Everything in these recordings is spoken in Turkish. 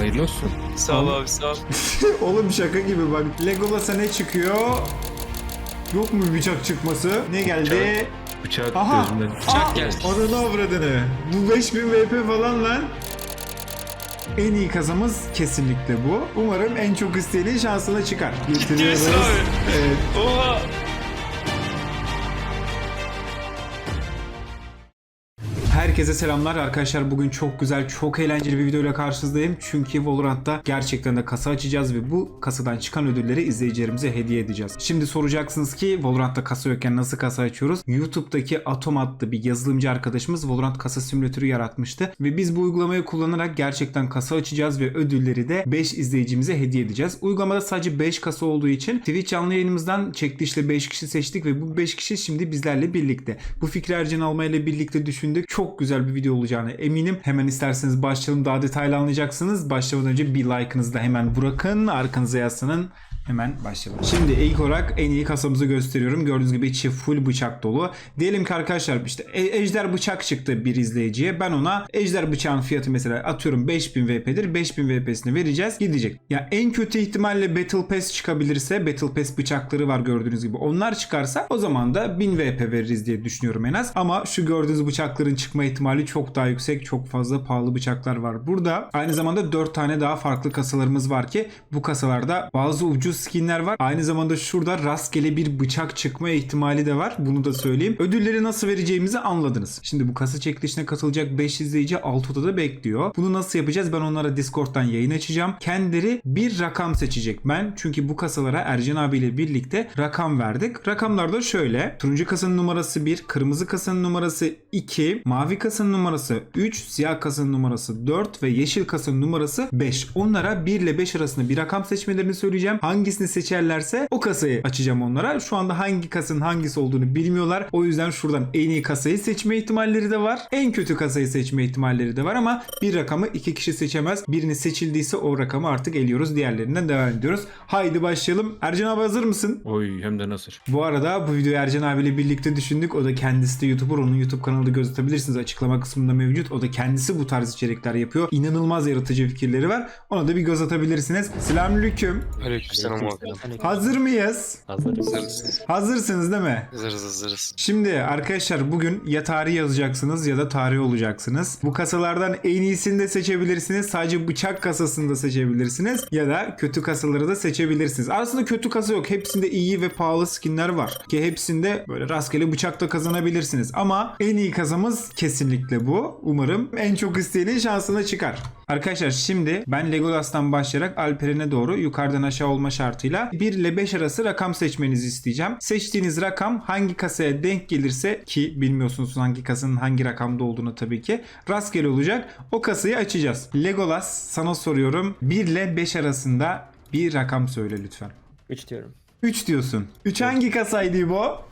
Hayırlı olsun. Sağ ol abi sağ ol. Oğlum şaka gibi bak. Legolas'a ne çıkıyor? Yok mu bıçak çıkması? Ne geldi? Bıçak Aha! gözümden. Aa, geldi. Ananı avradını. Bu 5000 VP falan lan. En iyi kazamız kesinlikle bu. Umarım en çok isteyeni şansına çıkar. Getiriyoruz. abi? Evet. Oha. Herkese selamlar arkadaşlar. Bugün çok güzel, çok eğlenceli bir videoyla karşınızdayım. Çünkü Valorant'ta gerçekten de kasa açacağız ve bu kasadan çıkan ödülleri izleyicilerimize hediye edeceğiz. Şimdi soracaksınız ki Valorant'ta kasa yokken nasıl kasa açıyoruz? YouTube'daki Atom adlı bir yazılımcı arkadaşımız Valorant kasa simülatörü yaratmıştı ve biz bu uygulamayı kullanarak gerçekten kasa açacağız ve ödülleri de 5 izleyicimize hediye edeceğiz. Uygulamada sadece 5 kasa olduğu için Twitch canlı yayınımızdan çekilişle 5 kişi seçtik ve bu 5 kişi şimdi bizlerle birlikte. Bu fikri Ercan Alma ile birlikte düşündük. Çok güzel bir video olacağını eminim. Hemen isterseniz başlayalım daha detaylı anlayacaksınız. Başlamadan önce bir like'ınızı da hemen bırakın. Arkanıza yaslanın. Hemen başlayalım. Şimdi ilk olarak en iyi kasamızı gösteriyorum. Gördüğünüz gibi içi full bıçak dolu. Diyelim ki arkadaşlar işte e- ejder bıçak çıktı bir izleyiciye. Ben ona ejder bıçağın fiyatı mesela atıyorum 5000 VP'dir. 5000 VP'sini vereceğiz. Gidecek. Ya en kötü ihtimalle Battle Pass çıkabilirse Battle Pass bıçakları var gördüğünüz gibi. Onlar çıkarsa o zaman da 1000 VP veririz diye düşünüyorum en az. Ama şu gördüğünüz bıçakların çıkma ihtimali çok daha yüksek. Çok fazla pahalı bıçaklar var. Burada aynı zamanda 4 tane daha farklı kasalarımız var ki bu kasalarda bazı ucuz skinler var. Aynı zamanda şurada rastgele bir bıçak çıkma ihtimali de var. Bunu da söyleyeyim. Ödülleri nasıl vereceğimizi anladınız. Şimdi bu kasa çekilişine katılacak 5 izleyici alt odada bekliyor. Bunu nasıl yapacağız? Ben onlara Discord'dan yayın açacağım. Kendileri bir rakam seçecek. Ben çünkü bu kasalara Ercan abiyle birlikte rakam verdik. Rakamlar da şöyle. Turuncu kasanın numarası 1, kırmızı kasanın numarası 2, mavi kasanın numarası 3, siyah kasanın numarası 4 ve yeşil kasanın numarası 5. Onlara 1 ile 5 arasında bir rakam seçmelerini söyleyeceğim. Hangisini seçerlerse o kasayı açacağım onlara. Şu anda hangi kasanın hangisi olduğunu bilmiyorlar. O yüzden şuradan en iyi kasayı seçme ihtimalleri de var. En kötü kasayı seçme ihtimalleri de var ama bir rakamı iki kişi seçemez. Birini seçildiyse o rakamı artık eliyoruz. Diğerlerinden devam ediyoruz. Haydi başlayalım. Ercan abi hazır mısın? Oy hem de nasıl. Bu arada bu videoyu Ercan abiyle birlikte düşündük. O da kendisi de YouTuber. Onun YouTube kanalında göz atabilirsiniz. Açıklama kısmında mevcut. O da kendisi bu tarz içerikler yapıyor. İnanılmaz yaratıcı fikirleri var. Ona da bir göz atabilirsiniz. Selamünaleyküm. Aleykümselam abi. Hazır mıyız? Hazırız. Hazırız. Hazırsınız değil mi? Hazırız hazırız. Şimdi arkadaşlar bugün ya tarih yazacaksınız ya da tarih olacaksınız. Bu kasalardan en iyisini de seçebilirsiniz. Sadece bıçak kasasını da seçebilirsiniz. Ya da kötü kasaları da seçebilirsiniz. Aslında kötü kasa yok. Hepsinde iyi ve pahalı skinler var. Ki hepsinde böyle rastgele bıçak da kazanabilirsiniz. Ama en iyi kasamız kesinlikle bu. Umarım en çok isteyenin şansına çıkar. Arkadaşlar şimdi ben Legolas'tan başlayarak Alperen'e doğru yukarıdan aşağı olma şartıyla 1 ile 5 arası rakam seçmenizi isteyeceğim. Seçtiğiniz rakam hangi kasaya denk gelirse ki bilmiyorsunuz hangi kasanın hangi rakamda olduğunu tabii ki rastgele olacak. O kasayı açacağız. Legolas sana soruyorum 1 ile 5 arasında bir rakam söyle lütfen. 3 diyorum. 3 diyorsun. 3 hangi kasaydı İbo?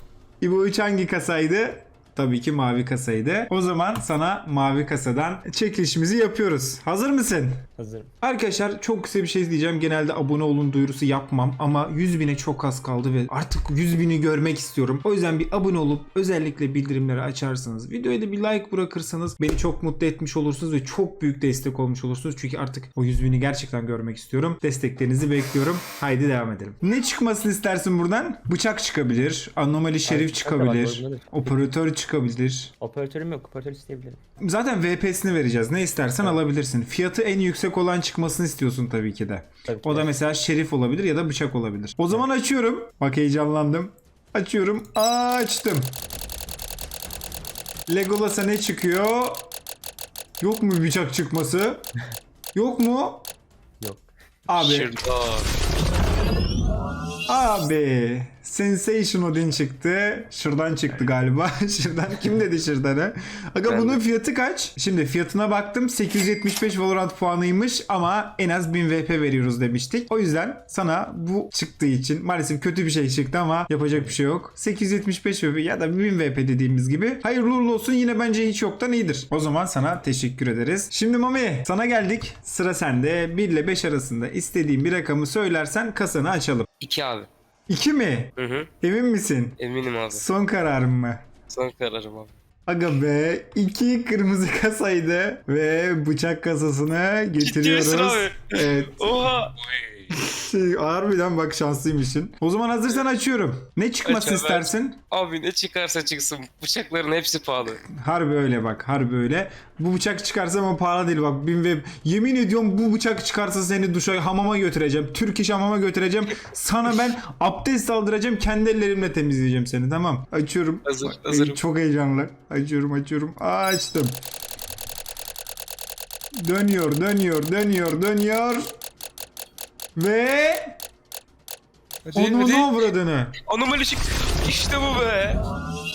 İbo 3 hangi kasaydı? Tabii ki mavi kasaydı. O zaman sana mavi kasadan çekilişimizi yapıyoruz. Hazır mısın? Hazırım. Arkadaşlar çok kısa bir şey diyeceğim. Genelde abone olun duyurusu yapmam ama 100 bine çok az kaldı ve artık 100 bini görmek istiyorum. O yüzden bir abone olup özellikle bildirimleri açarsanız, videoya da bir like bırakırsanız beni çok mutlu etmiş olursunuz ve çok büyük destek olmuş olursunuz. Çünkü artık o 100 bini gerçekten görmek istiyorum. Desteklerinizi bekliyorum. Haydi devam edelim. Ne çıkmasını istersin buradan? Bıçak çıkabilir, anomali şerif çıkabilir, operatör çıkabilir. Operatörüm yok. Operatör isteyebilirim. Zaten VP'sini vereceğiz. Ne istersen alabilirsin. Fiyatı en yüksek olan çıkmasını istiyorsun tabii ki de. Tabii ki O da mesela şerif olabilir ya da bıçak olabilir. O zaman açıyorum. Bak heyecanlandım. Açıyorum. Açtım. Legolas'a ne çıkıyor? Yok mu bıçak çıkması? Yok mu? Yok. Abi. Şırda. Abi. Sensation Odin çıktı. Şuradan çıktı galiba. şuradan. Kim dedi şuradan Aga Ben bunun fiyatı kaç? Şimdi fiyatına baktım. 875 Valorant puanıymış ama en az 1000 VP veriyoruz demiştik. O yüzden sana bu çıktığı için maalesef kötü bir şey çıktı ama yapacak bir şey yok. 875 VP ya da 1000 VP dediğimiz gibi. Hayırlı uğurlu olsun yine bence hiç yoktan iyidir. O zaman sana teşekkür ederiz. Şimdi Mami sana geldik. Sıra sende. 1 ile 5 arasında istediğin bir rakamı söylersen kasanı açalım. İki abi. 2 mi? Hı hı. Emin misin? Eminim abi. Son kararım mı? Son kararım abi. Aga be iki kırmızı kasaydı ve bıçak kasasını getiriyoruz. misin abi? Evet. Oha. Şey, harbiden bak şanslıymışsın. O zaman hazırsan açıyorum. Ne çıkması Aç abi, istersin? Abi ne çıkarsa çıksın. Bıçakların hepsi pahalı. Harbi öyle bak harbi öyle. Bu bıçak çıkarsa ama pahalı değil bak. Bin ve yemin ediyorum bu bıçak çıkarsa seni duşa hamama götüreceğim. Türk iş hamama götüreceğim. Sana ben abdest aldıracağım. Kendi ellerimle temizleyeceğim seni tamam. Açıyorum. Hazır, Ay, hazırım. Çok heyecanlı. Açıyorum açıyorum. Açtım. Dönüyor dönüyor dönüyor dönüyor. Ve Hadi, onu hadi. avradını? Anomali çık. İşte bu be.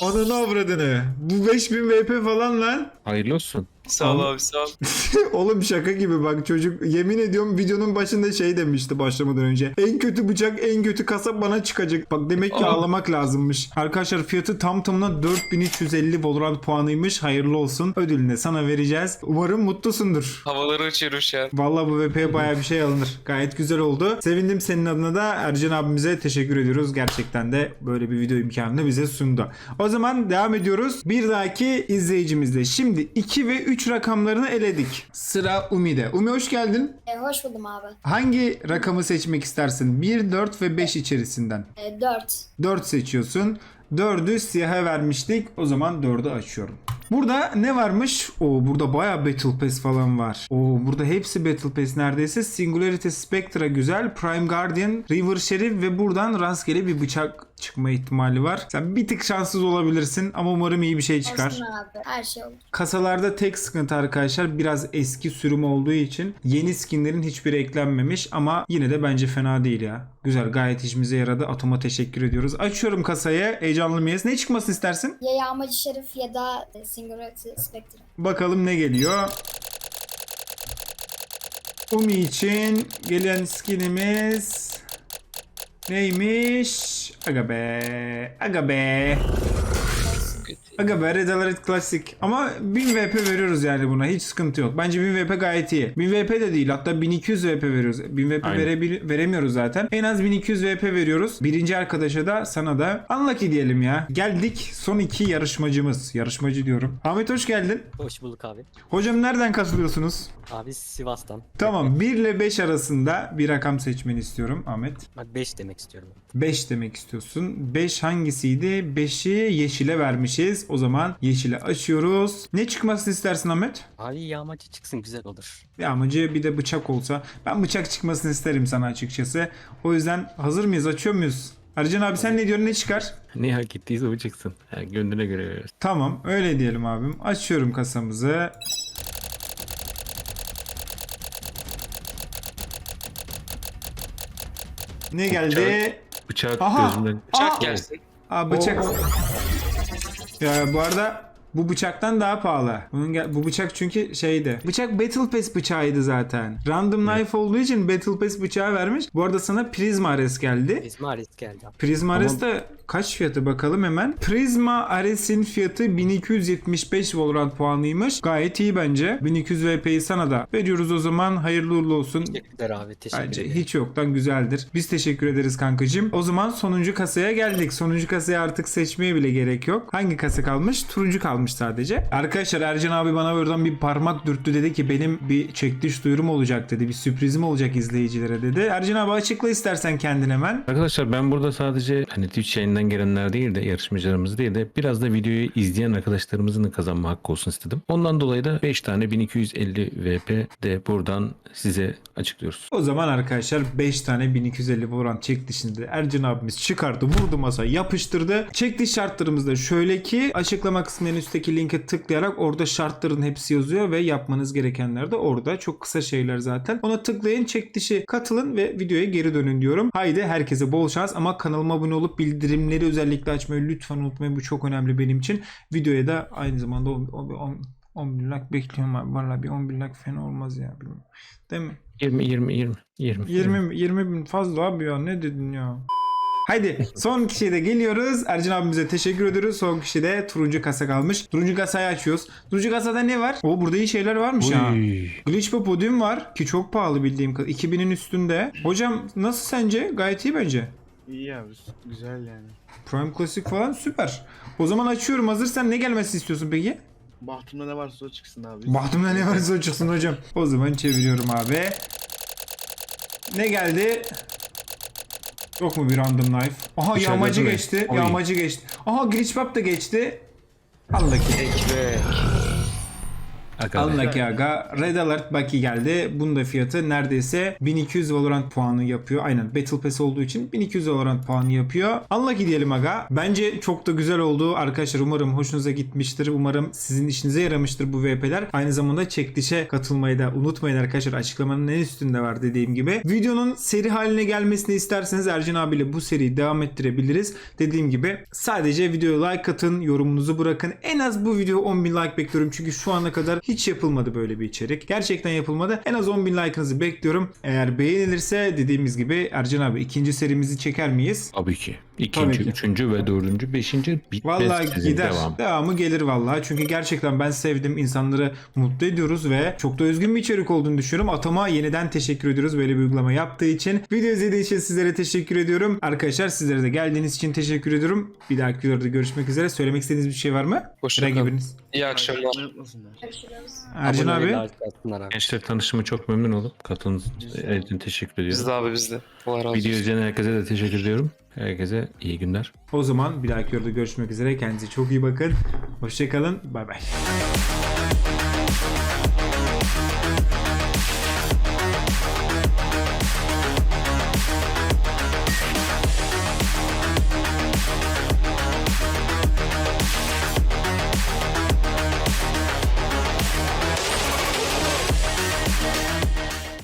Ne avradını? Bu 5000 VP falan lan. Hayırlı olsun. Sağ ol Abi. sağ ol. Oğlum şaka gibi bak çocuk yemin ediyorum videonun başında şey demişti başlamadan önce. En kötü bıçak en kötü kasap bana çıkacak. Bak demek ki Aa. ağlamak lazımmış. Arkadaşlar fiyatı tam tamına 4350 Valorant puanıymış. Hayırlı olsun. Ödülünü de sana vereceğiz. Umarım mutlusundur. Havaları uçuyorum şu an. Vallahi bu VP'ye baya bir şey alınır. Gayet güzel oldu. Sevindim senin adına da Ercan abimize teşekkür ediyoruz. Gerçekten de böyle bir video imkanını bize sundu. O zaman devam ediyoruz. Bir dahaki izleyicimizle. Şimdi 2 ve 3 rakamlarını eledik. Sıra Umi'de. Umi hoş geldin. E, hoş buldum abi. Hangi rakamı seçmek istersin? 1, 4 ve 5 içerisinden. E, 4. 4 seçiyorsun. 4'ü siyaha vermiştik. O zaman 4'ü açıyorum. Burada ne varmış? Oo burada baya Battle Pass falan var. Oo burada hepsi Battle Pass neredeyse. Singularity Spectra güzel. Prime Guardian, River Sheriff ve buradan rastgele bir bıçak çıkma ihtimali var. Sen bir tık şanssız olabilirsin ama umarım iyi bir şey çıkar. Olsun abi. Her şey olur. Kasalarda tek sıkıntı arkadaşlar biraz eski sürüm olduğu için yeni skinlerin hiçbiri eklenmemiş ama yine de bence fena değil ya. Güzel gayet işimize yaradı. Atom'a teşekkür ediyoruz. Açıyorum kasayı. Heyecanlı mıyız? Ne çıkmasını istersin? Ya Yağmacı Şerif ya da e, Singularity Spectre. Bakalım ne geliyor. Umi için gelen skinimiz neymiş? Aga be. Aga be. Aga be Red Alert Classic. Ama 1000 VP veriyoruz yani buna. Hiç sıkıntı yok. Bence 1000 VP gayet iyi. 1000 VP de değil. Hatta 1200 VP veriyoruz. 1000 VP Aynen. verebil- veremiyoruz zaten. En az 1200 VP veriyoruz. Birinci arkadaşa da sana da unlucky diyelim ya. Geldik son iki yarışmacımız. Yarışmacı diyorum. Ahmet hoş geldin. Hoş bulduk abi. Hocam nereden katılıyorsunuz? Abi Sivas'tan. Tamam 1 ile 5 arasında bir rakam seçmeni istiyorum Ahmet. Bak 5 demek istiyorum. 5 demek istiyorsun. 5 hangisiydi? 5'i yeşile vermişiz. O zaman yeşile açıyoruz. Ne çıkmasını istersin Ahmet? Abi yağmacı çıksın güzel olur. Bir amacı bir de bıçak olsa. Ben bıçak çıkmasını isterim sana açıkçası. O yüzden hazır mıyız? Açıyor muyuz? Ercan abi sen ne diyorsun? Ne çıkar? Ne hak ettiyse o çıksın. Yani gönlüne göre veriyoruz. Tamam öyle diyelim abim. Açıyorum kasamızı. Ne geldi? Bıçak Aha! gözümden. Bıçak Aa! gelsin. Aa bıçak. Ya bu arada bu bıçaktan daha pahalı. Bunun bu bıçak çünkü şeydi. Bıçak Battle Pass bıçağıydı zaten. Random knife olduğu için Battle Pass bıçağı vermiş. Bu arada sana Prisma Ares geldi. Bizim Ares geldi. Prisma Ares de kaç fiyatı bakalım hemen. Prisma Ares'in fiyatı 1275 Valorant puanıymış. Gayet iyi bence. 1200 VP'yi sana da veriyoruz o zaman. Hayırlı uğurlu olsun. Teşekkürler abi. Teşekkür Bence ederim. hiç yoktan güzeldir. Biz teşekkür ederiz kankacığım. O zaman sonuncu kasaya geldik. Sonuncu kasaya artık seçmeye bile gerek yok. Hangi kasa kalmış? Turuncu kalmış sadece. Arkadaşlar Ercan abi bana oradan bir parmak dürttü dedi ki benim bir çekiliş duyurum olacak dedi. Bir sürprizim olacak izleyicilere dedi. Ercan abi açıkla istersen kendin hemen. Arkadaşlar ben burada sadece hani Twitch yayından gelenler değil de yarışmacılarımız değil de biraz da videoyu izleyen arkadaşlarımızın da kazanma hakkı olsun istedim. Ondan dolayı da 5 tane 1250 VP de buradan size açıklıyoruz. O zaman arkadaşlar 5 tane 1250 Valorant çekilişinde Ercan abimiz çıkardı, vurdu masaya, yapıştırdı. Çekiliş şartlarımız da şöyle ki açıklama kısmının üstteki linke tıklayarak orada şartların hepsi yazıyor ve yapmanız gerekenler de orada. Çok kısa şeyler zaten. Ona tıklayın, çekilişe katılın ve videoya geri dönün diyorum. Haydi herkese bol şans ama kanalıma abone olup bildirimleri özellikle açmayı lütfen unutmayın. Bu çok önemli benim için. Videoya da aynı zamanda 11 like bekliyorum abi. Valla bir 11 like fena olmaz ya. Değil mi? 20 20 20 20. 20 20 bin fazla abi ya ne dedin ya? Haydi son kişiye de geliyoruz. Ercan abimize teşekkür ediyoruz. Son kişi de turuncu kasa kalmış. Turuncu kasayı açıyoruz. Turuncu kasada ne var? O burada iyi şeyler varmış ha. Uy. Glitch ve Podium var ki çok pahalı bildiğim kadar. 2000'in üstünde. Hocam nasıl sence? Gayet iyi bence. İyi abi güzel yani. Prime Classic falan süper. O zaman açıyorum. Hazırsan ne gelmesi istiyorsun peki? Bahtımda ne varsa o çıksın abi. Bahtımda ne varsa o çıksın hocam. O zaman çeviriyorum abi. Ne geldi? Yok mu bir random knife? Aha Dışarıda yağmacı geçti. Oy. Yağmacı geçti. Aha glitch da geçti. Unlucky. Ekmek. Arkadaşlar. Unlucky aga. Red Alert Bucky geldi. Bunun da fiyatı neredeyse 1200 Valorant puanı yapıyor. Aynen Battle Pass olduğu için 1200 Valorant puanı yapıyor. Unlucky diyelim aga. Bence çok da güzel oldu. Arkadaşlar umarım hoşunuza gitmiştir. Umarım sizin işinize yaramıştır bu VP'ler. Aynı zamanda çekilişe katılmayı da unutmayın arkadaşlar. Açıklamanın en üstünde var dediğim gibi. Videonun seri haline gelmesini isterseniz Ercan abiyle bu seriyi devam ettirebiliriz. Dediğim gibi sadece videoya like atın, yorumunuzu bırakın. En az bu video 10.000 like bekliyorum. Çünkü şu ana kadar hiç yapılmadı böyle bir içerik. Gerçekten yapılmadı. En az 10.000 like'ınızı bekliyorum. Eğer beğenilirse dediğimiz gibi Ercan abi ikinci serimizi çeker miyiz? Tabii ki. Tabii İkinci, ki. üçüncü ve dördüncü, beşinci bitmez Vallahi gider. devam. Devamı gelir vallahi. Çünkü gerçekten ben sevdim. insanları mutlu ediyoruz ve çok da özgün bir içerik olduğunu düşünüyorum. Atama yeniden teşekkür ediyoruz böyle bir uygulama yaptığı için. Video izlediği için sizlere teşekkür ediyorum. Arkadaşlar sizlere de geldiğiniz için teşekkür ediyorum. Bir dahaki videoda görüşmek üzere. Söylemek istediğiniz bir şey var mı? Hoşça Herhangi kalın. biriniz. İyi akşamlar. Ercan abi. abi. Gençler tanışıma çok memnun oldum. Katıldığınız için teşekkür ediyorum. Bizde abi bizde. Allah razı olsun. Video izleyen herkese de teşekkür ediyorum. Herkese iyi günler. O zaman bir dahaki videoda görüşmek üzere. Kendinize çok iyi bakın. Hoşçakalın. Bay bay.